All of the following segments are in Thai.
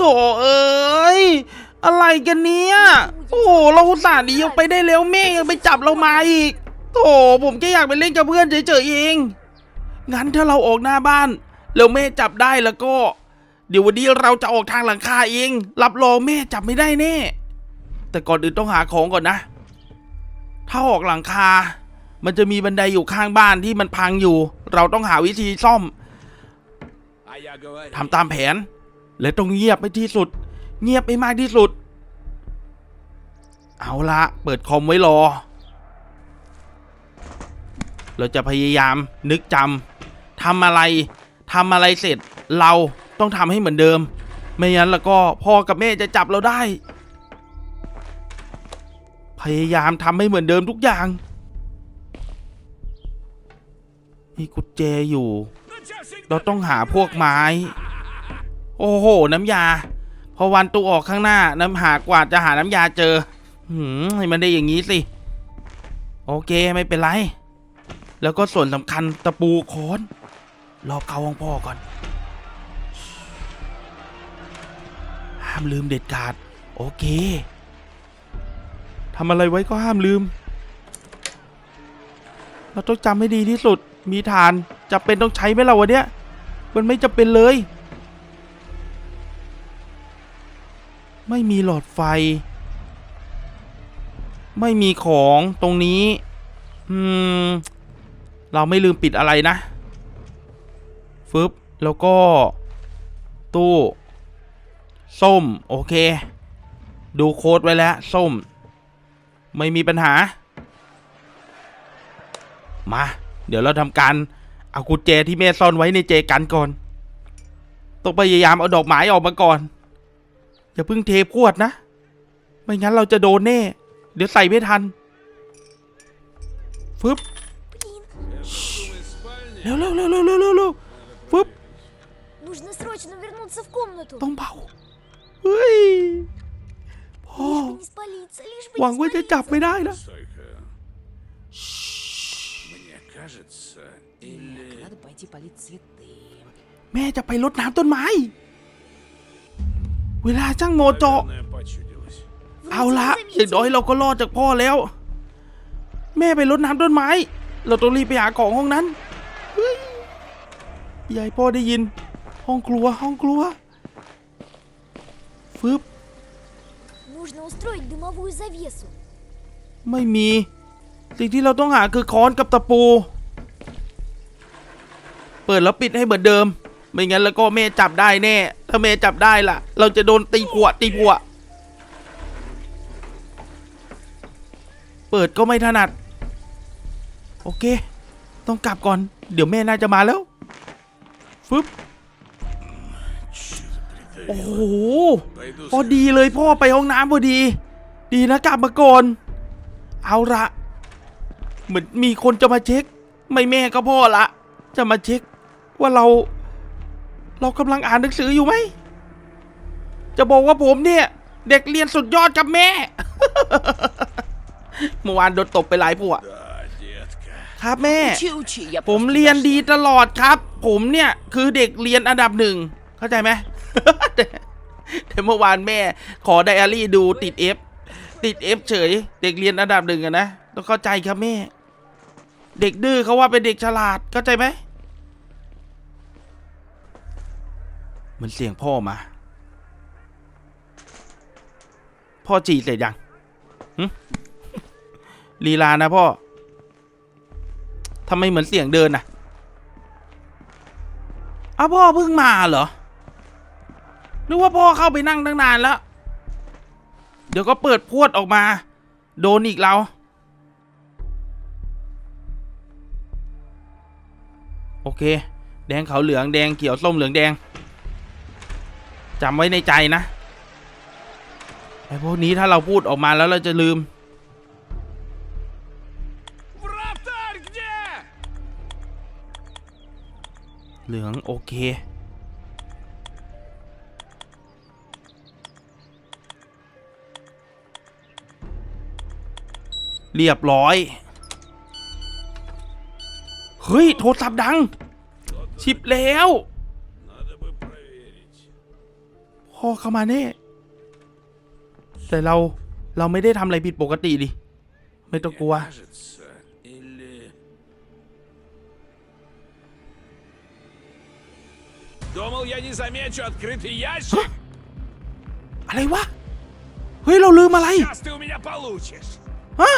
โถเอ้ย อะไรกันเนี้ยโอ้เราอุตส่าห์หนีออกไปได้แล้วแม่ยังไปจับเรามาอีกโถผมแค่อยากไปเล่นกับเพื่อนเฉยๆเอง งั้นถ้าเราออกหน้าบ้าน แล้วแม่จับได้แล้วก็ เดี๋ยววันนี้เราจะออกทางหลังคาเอง รับรองแม่จับไม่ได้แน่ แต่ก่อนอื่นต้องหาของก่อนนะ ถ้าออกหลังคา มันจะมีบันไดอยู่ข้างบ้านที่มันพังอยู่ เราต้องหาวิธีซ่อม ทำตามแผน และต้องเงียบให้ที่สุด เงียบให้มากที่สุด เอาละเปิดคอมไว้รอ เราจะพยายามนึกจำทำอะไรทำอะไรเสร็จ เราต้องทำให้เหมือนเดิม ไม่งั้นแล้วก็พ่อกับแม่จะจับเราได้ พยายามทำให้เหมือนเดิมทุกอย่างมีกุญแจอยู่ เราต้องหาพวกไม้ โอ้โห น้ำยา พอวันตู้ออกข้างหน้า น้ำหากว่าจะหาน้ำยาเจอ หืมให้มันได้อย่างนี้สิ โอเคไม่เป็นไร แล้วก็ส่วนสำคัญตะปูค้อนรอเกาของพ่อก่อน ห้ามลืมเด็ดขาด โอเคทำอะไรไว้ก็ห้ามลืม เราต้องจำให้ดีที่สุด มีฐานจะเป็นต้องใช้ไหมเราวะเนี้ยมันไม่จะเป็นเลย ไม่มีหลอดไฟ ไม่มีของตรงนี้ อืม เราไม่ลืมปิดอะไรนะ ฟึบ แล้วก็ ตู้ ส้ม โอเค ดูโค้ดไว้แล้ว ส้ม ไม่มีปัญหา มา เดี๋ยวเราทำการ เอากุญแจที่แม่ซ่อนไว้ในเจกันก่อน ต้องพยายามเอาดอกไม้ออกมาก่อน อย่าเพิ่งเทพวดนะ ไม่งั้นเราจะโดนแน่ เดี๋ยวใส่ไม่ทัน ฟึบ думаю, спальня. เร็วเร็วเร็วเร็วเร็วเร็วเร็วฟึบ Нужно срочно вернуться в комнату. ต้องเบา เฮ้ย พ่อ Лишь бы не спалиться, лишь бы หวัง не ว่าจะจับ спалиться. ไม่ได้นะ Стойка. Мне кажется, или... Надо пойти полить цветы. แม่จะไปรดน้ำต้นไม้ เวลาจ้างโมโจเอาละอย่างน้อยเราก็รอดจากพ่อแล้ว แม่ไปรดน้ำต้นไม้ เราต้องรีบไปหาของห้องนั้นยายพ่อได้ยิน ห้องครัวห้องครัวฟึบไม่มี สิ่งที่เราต้องหาคือค้อนกับตะปู เปิดแล้วปิดให้เหมือนเดิม ไม่งั้นแล้วก็แม่จับได้แน่ ถ้าเมย์จับได้ล่ะ เราจะโดนตีผัวตีผัว เปิดก็ไม่ถนัด โอเค ต้องกลับก่อน เดี๋ยวแม่น่าจะมาแล้วฟึบโอ้โห พอดีเลยพ่อไปห้องน้ำพอดี ดีนะกลับมาก่อน เอาละเหมือนมีคนจะมาเช็ค ไม่แม่ก็พ่อละ จะมาเช็คว่าเรา เรากำลังอ่านหนังสืออยู่ไหม จะบอกว่าผมเนี่ย เด็กเรียนสุดยอดกับแม่ เมื่อวานโดนตบไปหลายผัวครับแม่ ผมเรียนดีตลอดครับ ผมเนี่ยคือเด็กเรียนอันดับหนึ่ง เข้าใจไหมแต่เมื่อวานแม่ ขอไดอารี่ดูติดเอฟติดเอฟเฉย เด็กเรียนอันดับหนึ่งอะนะ ต้องเข้าใจครับแม่ เด็กดื้อเขาว่าเป็นเด็กฉลาดเข้าใจไหม เหมือนเสียงพ่อมา พ่อจีเสร็จยังลีลานะพ่อทำไมเหมือนเสียงเดินน่ะอ้าพ่อเพิ่งมาเหรอนึกว่าพ่อเข้าไปนั่งตั้งนานแล้ว เดี๋ยวก็เปิดพวดออกมา โดนอีกเราโอเค แดงขาวเหลืองแดงเขียวส้มเหลืองแดง จำไว้ในใจนะไอ้พวกนี้ถ้าเราพูดออกมาแล้วเราจะลืม เหลืองโอเค เรียบร้อย เฮ้ย โทรศัพท์ดัง ชิบแล้ว พ่ พ่อเข้ามาแน่แต่เราเราไม่ได้ทำอะไรผิดปกติดิ ไม่ต้องกลัว Кажется, или... Думал, я не замечу открытый ящик? อะไรวะ เฮ้ย เราลืมอะไร Сейчас ты у меня получишь. ฮะ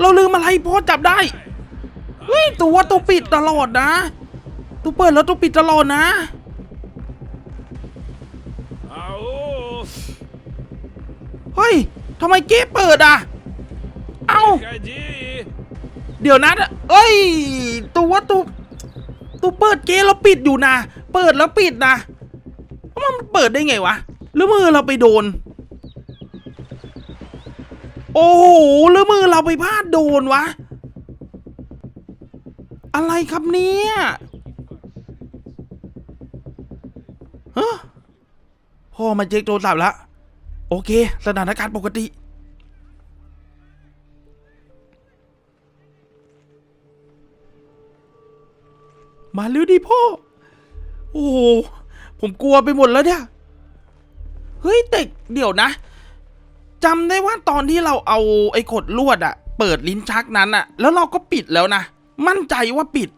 เราลืมอะไรพ่อจับได้ เฮ้ย ตัวตัวปิดตลอดนะ ตัวเปิดแล้วตัวปิดตลอดนะ เฮ้ยทำไมเก๊เปิดอะ เอ้า เดี๋ยวนะเอ้ย ตัวตัวตัวเปิดเก๊เราปิดอยู่นะ เปิดแล้วปิดนะ มันเปิดได้ไงวะ หรือมือเราไปโดน โอ้โหหรือมือเราไปพลาดโดนวะ อะไรครับเนี่ยฮะพ่อมาเช็คโทรศัพท์แล้ว โอเค สถานการณ์ปกติ มาเร็วดิพ่อ โอ้โหผมกลัวไปหมดแล้วเนี่ย เฮ้ยแต่เดี๋ยวนะจำได้ว่าตอนที่เราเอาไอ้กดลวดอะเปิดลิ้นชักนั้นอะแล้วเราก็ปิดแล้วนะ มั่นใจว่าปิด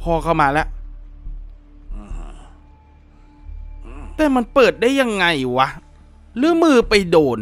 พ่อเข้ามาแล้ว แต่มันเปิดได้ยังไงวะ หรือมือไปโดน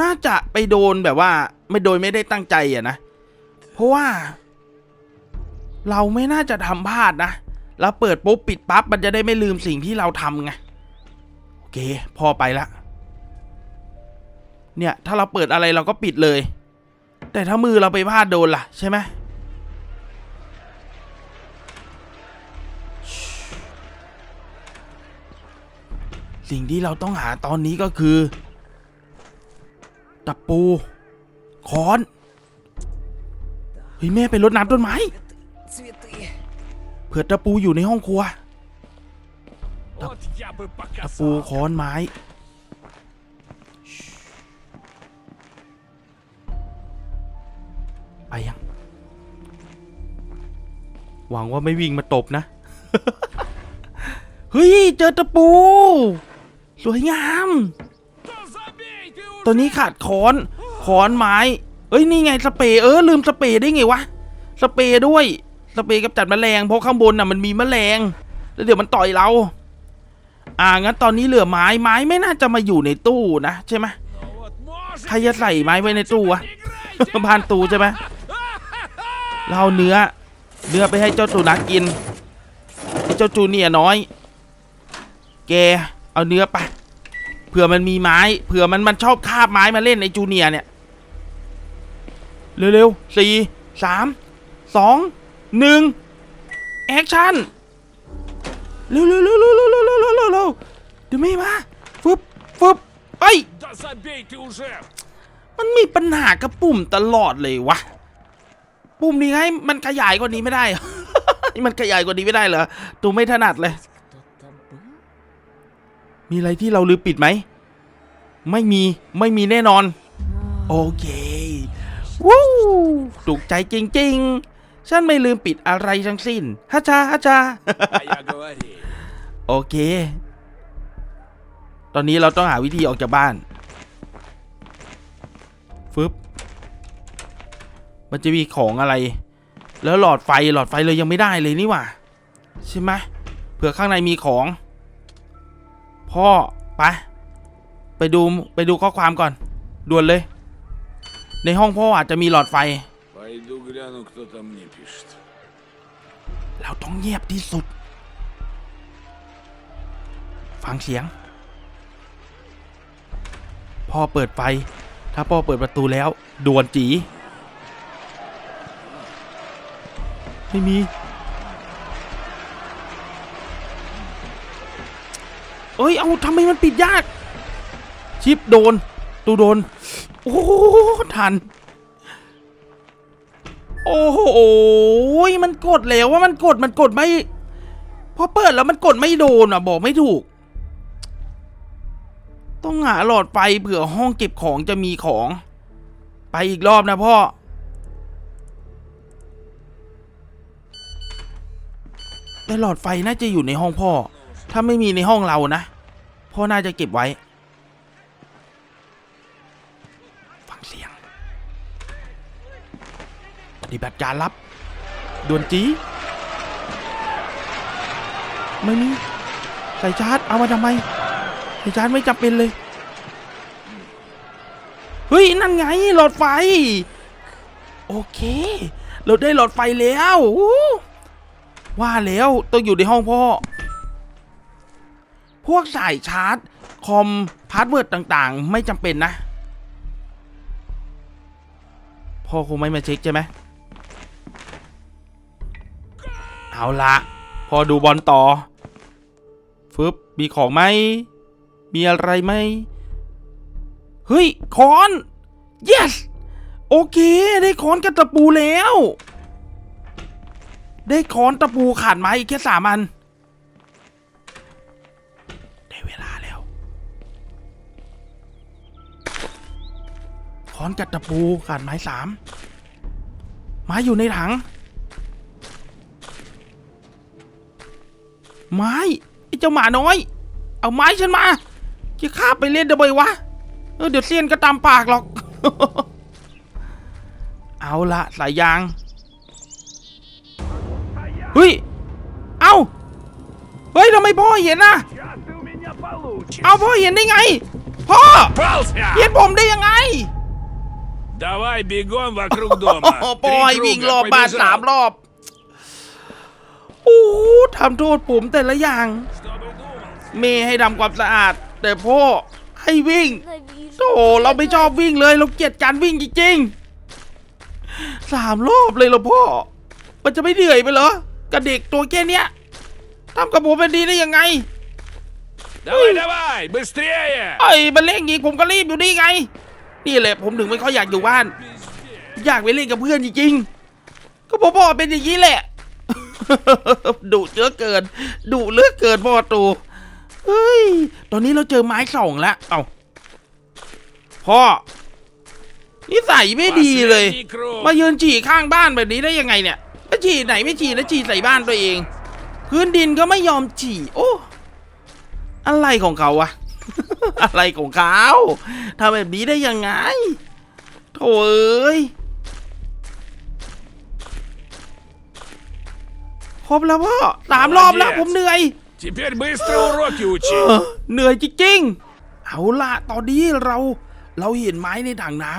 น่าจะไปโดนแบบว่า ไม่โดยไม่ได้ตั้งใจอะนะ เพราะว่า เราไม่น่าจะทำพลาดนะแล้วเปิดปุ๊บปิดปั๊บมันจะได้ไม่ลืมสิ่งที่เราทำไงโอเค พอไปละเนี่ย ถ้าเราเปิดอะไรเราก็ปิดเลย แต่ถ้ามือเราไปพลาดโดนล่ะ ใช่ไหม สิ่งที่เราต้องหาตอนนี้ก็คือ ตะปูค้อน เฮ้ยแม่ไปรดน้ำต้นไม้ เผื่อตะปูอยู่ในห้องครัว ตะตะปูค้อนไม้ ไปยัง หวังว่าไม่วิ่งมาตบนะ เฮ้ย เจอตะปู สวยงาม ตัวนี้ขาดขอนขอนไม้ เอ้ยนี่ไงสเปรย์เออลืมสเปรย์ได้ไงวะสเปรย์ด้วยสเปรย์กับจัดมแมลงเพราะข้างบนน่ะมันมีมแมลง แล้วเดี๋ยวมันต่อยเรา อ่างั้นตอนนี้เหลือไม้ไม้ไม่น่าจะมาอยู่ในตู้นะใช่ไหมใครจะใส่ไม้ไว้ในตู้วะผ่านตู้ใช่ไหมเราเนื้อ เนื้อไปให้เจ้าสุนัขกินเจ้าจูเนียน้อย แก เอาเนื้อไปเผื่อมันมีไม้เผื่อมันมันชอบคาบไม้มาเล่นในจูเนียเนี่ย เร็วๆสี่สามสองหนึ่งแอคชั่นเร็วๆๆๆๆๆๆๆเดี๋ยวไม่มาฟึบฟึบเอ้ยมันมีปัญหากับปุ่มตลอดเลยวะปุ่มนี้ไงมันขยายกว่านี้ไม่ได้ มันขยายกว่านี้ไม่ได้เหรอตูไม่ถนัดเลย มีอะไรที่เราลืมปิดไหม ไม่มี ไม่มีแน่นอน โอเค วู้ถูกใจจริง ๆ ฉันไม่ลืมปิดอะไรทั้งสิ้นฮัชาฮัชาโอเค ตอนนี้เราต้องหาวิธีออกจากบ้าน ฟึบ มันจะมีของอะไร แล้วหลอดไฟ หลอดไฟเลยยังไม่ได้เลยนี่หว่า ใช่ไหมเผื่อข้างในมีของ พ่อไปไปดูไปดูข้อความก่อน ด่วนเลย ในห้องพ่ออาจจะมีหลอดไฟ เราต้องเงียบที่สุด ฟังเสียง พ่อเปิดไฟ ถ้าพ่อเปิดประตูแล้ว ด่วนจี ไม่มี เอ้ย เอาทำไมมันปิดยาก ชิปโดน ตูโดน โอ้โหทัน โอ้โหมันกดแล้วว่ามันกดมันกดไม่ พอเปิดแล้วมันกดไม่โดนอะ บอกไม่ถูก ต้องหาหลอดไฟเผื่อห้องเก็บของจะมีของ ไปอีกรอบนะพ่อแต่หลอดไฟน่าจะอยู่ในห้องพ่อ ถ้าไม่มีในห้องเรานะพ่อน่าจะเก็บไว้ ฟังเสียงปฏิบัติการลับด่วนจีไม่มีใส่ชาร์จเอามาทำไมใส่ชาร์จไม่จำเป็นเลย เฮ้ย นั่นไง หลอดไฟ โอเค เราได้หลอดไฟแล้ว ว่าแล้วต้องอยู่ในห้องพ่อ พวกสายชาร์จ คอมพาสเวิร์ดต่างๆ ไม่จำเป็นนะพ่อคงไม่มาเช็คใช่ไหมเอาละพอดูบอลต่อฟึบมีของไหม มีอะไรไหม เฮ้ยคอน yes โอเค ได้คอนกับตะปูแล้ว ได้คอนตะปูขาดไม้อีกแค่สามอัน ค้อนกัดตะปูขัดไม้สามไม้อยู่ในถัง ไม้ไอเจ้าหมาน้อย เอาไม้ฉันมาจะข้าไปเล่นเดบอยวะเออเดี๋ยวเซียนก็ตามปากหรอก เอาละสายยางเฮ้ยเอาเฮ้ยทำไมพ่อเห็นนะเอาพ่อเห็นได้ไงพ่อเห็นผมได้ยังไง Давай бегом вокруг дома. โอ้ป Три อยวิ่ง круга, รอบบ้าน побежал. สามรอบ โอ้โหทำโทษผมแต่ละอย่าง Чтобы думал. เมย์ให้ทำความสะอาด แต่พ่อให้วิ่ง Ненавижу. โอ้เราไม่ชอบวิ่งเลย เราเกลียดการวิ่งจริงๆสามรอบเลยเหรอพ่อ มันจะไม่เหนื่อยไปเหรอกับเด็กตัวแค่เนี้ยทำกับผมเป็นดีได้ยังไง Давай, давай, быстрее! ไอ้ยมันเร่งอีกผมก็รีบอยู่นี่ไง นี่แหละผมถึงไม่ค่อยอยากอยู่บ้าน อยากไปเล่นกับเพื่อนจริงๆ ก็พ่อเป็นอย่างนี้แหละดุเยอะเกินดุเลือกเกินพ่อตูเฮ้ย ตอนนี้เราเจอไม้สองและเอ้าพ่อนิสัยไม่ดีเลย มาเยืนฉี่ข้างบ้านแบบนี้ได้ยังไงเนี่ยฉี่ไหนไม่ฉี่แล้วฉี่ใส่บ้านตัวเอง พื้นดินก็ไม่ยอมฉี่ โอ้ อะไรของเขาอะ อะไรของเขาทำแบบนี้ได้ยังไงโถ่เอ้ย ครบแล้วพ่อสามรอบแล้วผมเหนื่อย Теперь быстро уроки เอ учи. อเหนื่อยจริงๆ เอาล่ะ ตอนนี้เรา เราเห็นไม้ในถังน้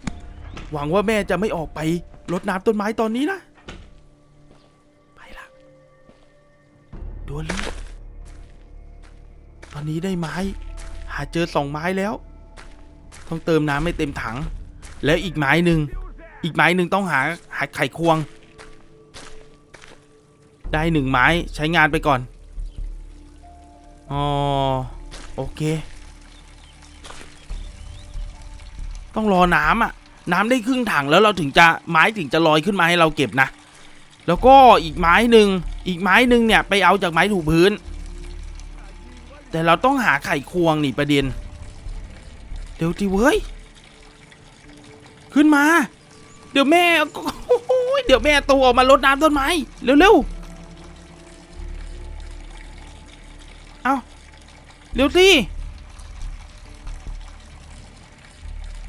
ำ หวังว่าแม่จะไม่ออกไปรดน้ำต้นไม้ตอนนี้นะ ไปละดวนเลย ตอนนี้ได้ไม้ หาเจอสองไม้แล้ว ต้องเติมน้ำให้เต็มถัง แล้วอีกไม้หนึ่งอีกไม้หนึ่งต้องหาหาไข่ควง ได้หนึ่งไม้ใช้งานไปก่อนอ๋อโอเค ต้องรอน้ำอะ น้ำได้ครึ่งถังแล้วเราถึงจะไม้ถึงจะลอยขึ้นมาให้เราเก็บนะ แล้วก็อีกไม้หนึ่งอีกไม้หนึ่งเนี่ยไปเอาจากไม้ถูพื้น แต่เราต้องหาไข่ควงนี่ประเด็น เดี๋ยวทีเว้ย ขึ้นมา เดี๋ยวแม่เดี๋ยวแม่ตัวออกมารดน้ำต้นไม้เร็วๆ เอาเร็วสิ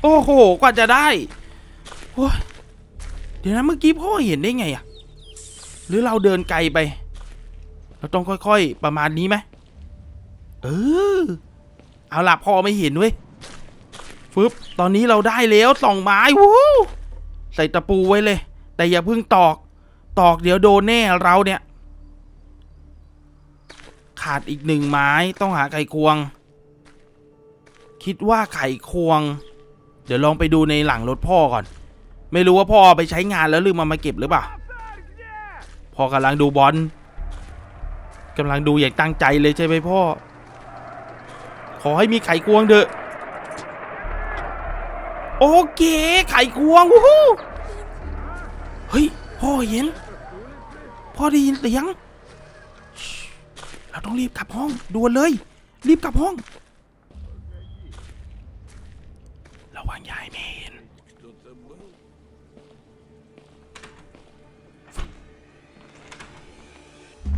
โอ้โห กว่าจะได้โอ้ยเดี๋ยวนะเมื่อกี้พ่อเห็นได้ไงอะหรือเราเดินไกลไป เราต้องค่อยๆ ประมาณนี้ไหม เออ เอาล่ะพ่อไม่เห็นเว้ยฟึบตอนนี้เราได้แล้วสองไม้วู้ใส่ตะปูไว้เลย แต่อย่าเพิ่งตอก ตอกเดี๋ยวโดนแน่เราเนี่ย ขาดอีกหนึ่งไม้ต้องหาไข่ควง คิดว่าไข่ควง เดี๋ยวลองไปดูในหลังรถพ่อก่อน ไม่รู้ว่าพ่อไปใช้งานแล้วลืมมามาเก็บหรือเปล่าพ่อกำลังดูบอลกำลังดูอย่างตั้งใจเลยใช่ไหมพ่อ ขอให้มีไข่ควงเถอะ โอเค ไข่ควงวู้ฮู้เฮ้ย พ่อเห็น พ่อได้ยินเสียง เราต้องรีบกลับห้องด่วนเลย รีบกลับห้อง ระวังยายแม่เห็น Кто-то был?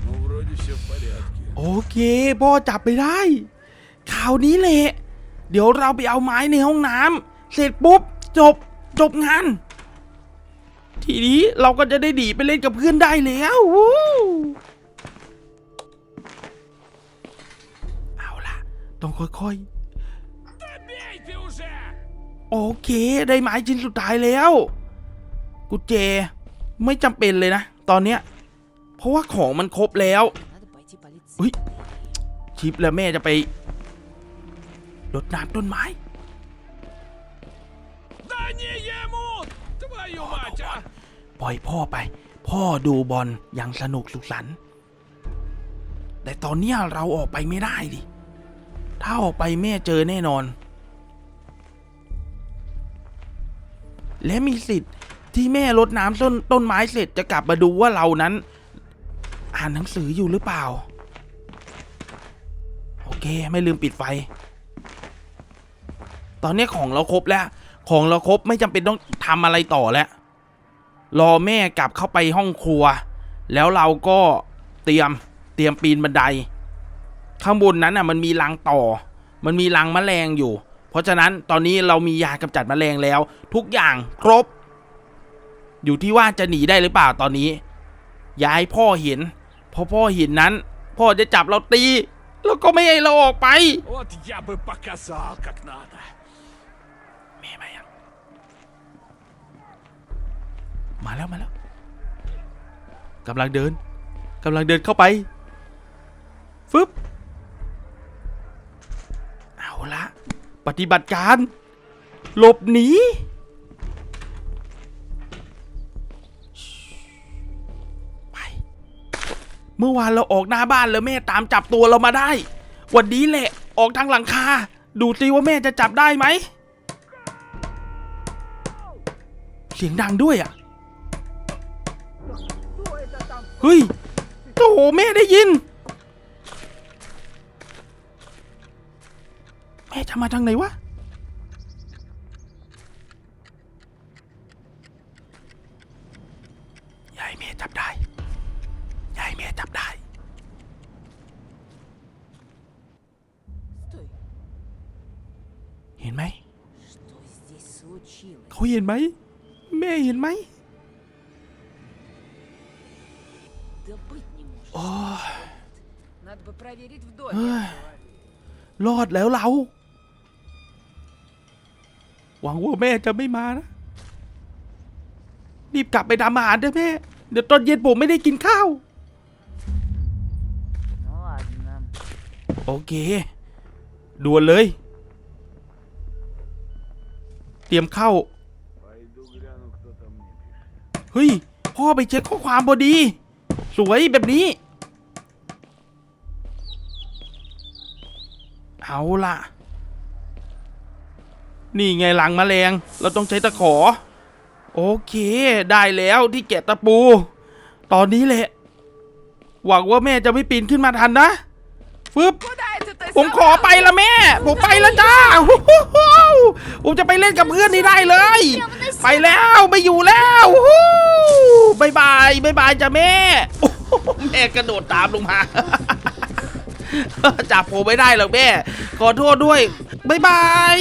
'Ну, вроде все в порядке. โอเค พ่อจับไปได้ ข่าวนี้เละ เดี๋ยวเราไปเอาไม้ในห้องน้ำเสร็จปุ๊บ จบจบงาน ทีนี้เราก็จะได้ดีไปเล่นกับเพื่อนได้แล้วเอาล่ะ ต้องค่อยๆ โอเค ได้ไม้ชิ้นสุดท้ายแล้วกูเจไม่จำเป็นเลยนะ ตอนเนี้ย เพราะว่าของมันครบแล้วเฮ้ยชิปแล้วแม่จะไป รดน้ำต้นไม้ Да не ему! Твою мать, а! ปล่อยพ่อไป พ่อดูบอลอย่างสนุกสุขสันต์แต่ตอนเนี้ยเราออกไปไม่ได้ดิ ถ้าออกไปแม่เจอแน่นอน และมีสิทธิ์ที่แม่รดน้ำต้นต้นไม้เสร็จจะกลับมาดูว่าเรานั้น อ่านหนังสืออยู่หรือเปล่า โอเค ไม่ลืมปิดไฟ ตอนนี้ของเราครบแล้ว ของเราครบไม่จำเป็นต้องทำอะไรต่อแล้ว รอแม่กลับเข้าไปห้องครัว แล้วเราก็เตรียมเตรียมปีนบันได ข้างบนนั้นอะ มันมีรังต่อ มันมีรังแมลงอยู่ เพราะฉะนั้นตอนนี้เรามียากำจัดแมลงแล้ว ทุกอย่างครบ อยู่ที่ว่าจะหนีได้หรือเปล่าตอนนี้ย่าให้พ่อเห็นพอพ่อเห็นนั้น พ่อจะจับเราตี แล้วก็ไม่ให้เราออกไป ม่มายังมาแล้วมาแล้วกำลังเดินกำลังเดินเข้าไปฟึบเอาละปฏิบัติการ หลบหนีไปเมื่อวานเราออกหน้าบ้านแล้วแม่ตามจับตัวเรามาได้ วันนี้แหละออกทางหลังคา ดูซิว่าแม่จะจับได้ไหม เสียงดังด้วยอะ เฮ้ยโต้แม่ได้ยิน แม่จะมาทางไหนวะ ยายเม่จับได้ ยายเม่จับได้ เห็นไหม เขาเห็นไหม แม่เห็นไหมโอ้รอดแล้วเรา หวังว่าแม่จะไม่มานะ รีบกลับไปทำอาหารเถอะแม่ เดี๋ยวตอนเย็นผมไม่ได้กินข้าว โอเคด่วนเลย เตรียมเข้า ฮ้ย พ่อไปเช็คข้อความพอดี สวยแบบนี้ เอาล่ะ นี่ไงหลังมแมลง เราต้องใช้ตะขอ โอเค ได้แล้วที่แกะตะปู ตอนนี้แหละ หวังว่าแม่จะไม่ปีนขึ้นมาทันนะ ฟึบ ผมขอไปละแม่ ผมไปละจ้าผมจะไปเล่นกับเพื่อนนี่ได้เลย ไปแล้วไม่อยู่แล้วบายบายบายบายจ้าแม่แม่กระโดดตามลงมาจับผมไม่ได้หรอกแม่ ขอโทษด้วยบายบาย